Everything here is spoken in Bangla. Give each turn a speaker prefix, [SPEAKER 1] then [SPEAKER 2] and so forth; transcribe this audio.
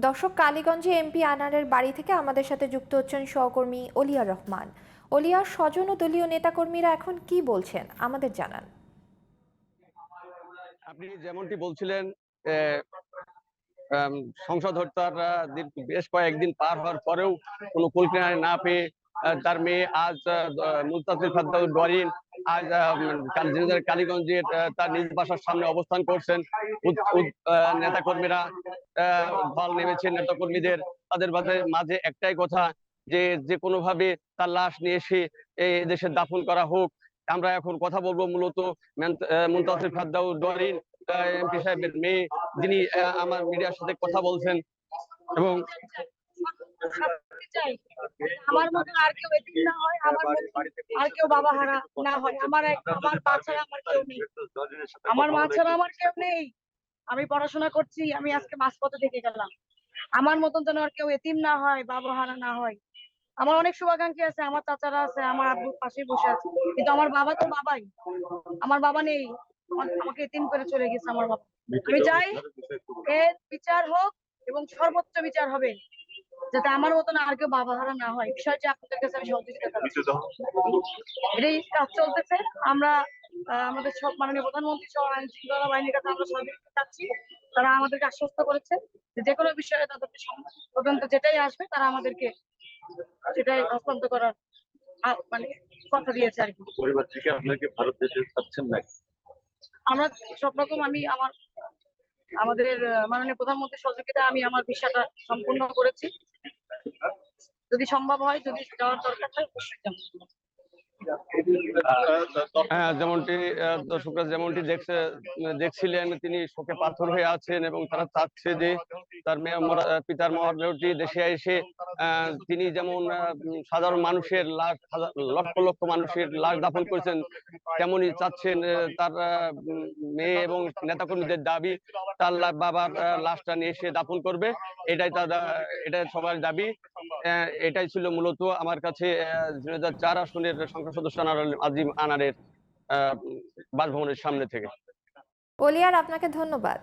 [SPEAKER 1] দর্শক, কালীগঞ্জে এমপি আনারের বাড়ি থেকে আমাদের সাথে যুক্ত হচ্ছেন সহকর্মী অলিয়া রহমান। অলিয়ার স্বজন ও দলীয় নেতাকর্মীরা এখন কি বলছেন? আমাদের জানান।
[SPEAKER 2] আপনি যেমনটি বলছিলেন সংসদ হত্যার বেশ কয়েকদিন পার হওয়ার পরেও কোনো কুলকিনারে না পেয়ে তার মেয়ে আজ মুলতাসির ফাদ্দাউল গরিন আজ কালীগঞ্জের তার নিজ বাসার সামনে অবস্থান করছেন। উদ- উদ- দল নেমেছেন নেতাকর্মীদের। তাদের মাঝে মাঝে একটাই কথা যে যে কোনো ভাবে তার লাশ নিয়ে এসে এই দেশে দাফন করা হোক। আমরা এখন কথা বলব মূলত মেন- মুনতাসির ফাদ্দাউল গরিন এমপি সাহেবের মেয়ে যিনি আহ, আমার মিডিয়ার সাথে কথা বলছেন। এবং
[SPEAKER 3] আমার মতো আর কেউ এতিম না হয় আমার আর কেউ বাবা হারা না হয়। আমার আমার মা ছাড়া আমার কেউ নেই। আমার মা ছাড়া আমার কেউ নেই। আমি পড়াশোনা করছি আমি আজকে মাঝপথে থেকে গেলাম। আমার মতন যেন আর কেউ এতিম না হয় বাবা হারা না হয়। আমার অনেক শুভাকাঙ্ক্ষী আছে আমার চাচারা আছে আমার আব্বু পাশে বসে আছে। কিন্তু আমার বাবা তো বাবাই। আমার বাবা নেই। আমাকে এতিম করে চলে গেছে আমার বাবা। আমি চাই এর বিচার হোক এবং সর্বোচ্চ বিচার হবে যাতে আমার মতন আর কেউ বাবা হারা না হয়। বিষয়টি আপনাদের কাছে আমি সহযোগিতা এটাই কাজ চলতেছে। আমরা আমাদের সব মাননীয় প্রধানমন্ত্রী সহ আইন শৃঙ্খলা বাহিনীর কাছে আমরা সহযোগিতা চাচ্ছি। তারা আমাদেরকে আশ্বস্ত করেছে যে কোনো বিষয়ে তাদেরকে তদন্ত যেটাই আসবে তারা আমাদেরকে সেটাই হস্তান্তর করার মানে কথা দিয়েছে আর কি।
[SPEAKER 4] পরিবার থেকে আপনাকে ভারত যেতে চাচ্ছেন না
[SPEAKER 3] আমরা সব রকম আমি আমার আমাদের মাননীয় প্রধানমন্ত্রীর সহযোগিতা আমি আমার ভিসাটা সম্পূর্ণ করেছি। যদি সম্ভব হয় যদি যাওয়ার দরকার হয় অবশ্যই।
[SPEAKER 2] হ্যাঁ যেমনটি দর্শকরা যেমনটি দেখছে দেখছিলেন, তিনি শোকে পাথর হয়ে আছেন এবং তারা চাচ্ছে যে তার মেয়ে পিতার মহাদেবটি দেশে এসে তিনি যেমন সাধারণ মানুষের লাখ লক্ষ লক্ষ মানুষের লাশ দাফন করেছেন তেমনই চাচ্ছেন তার মেয়ে এবং নেতাকর্মীদের দাবি তার বাবার লাশটা নিয়ে এসে দাফন করবে এটাই তার এটাই সবার দাবি আহ, এটাই ছিল মূলত আমার কাছে দুই হাজার চার আসনের সংসদ সদস্য আনার আজিম আনারের আহ, বাসভবনের সামনে থেকে
[SPEAKER 1] অলিয়ার আপনাকে ধন্যবাদ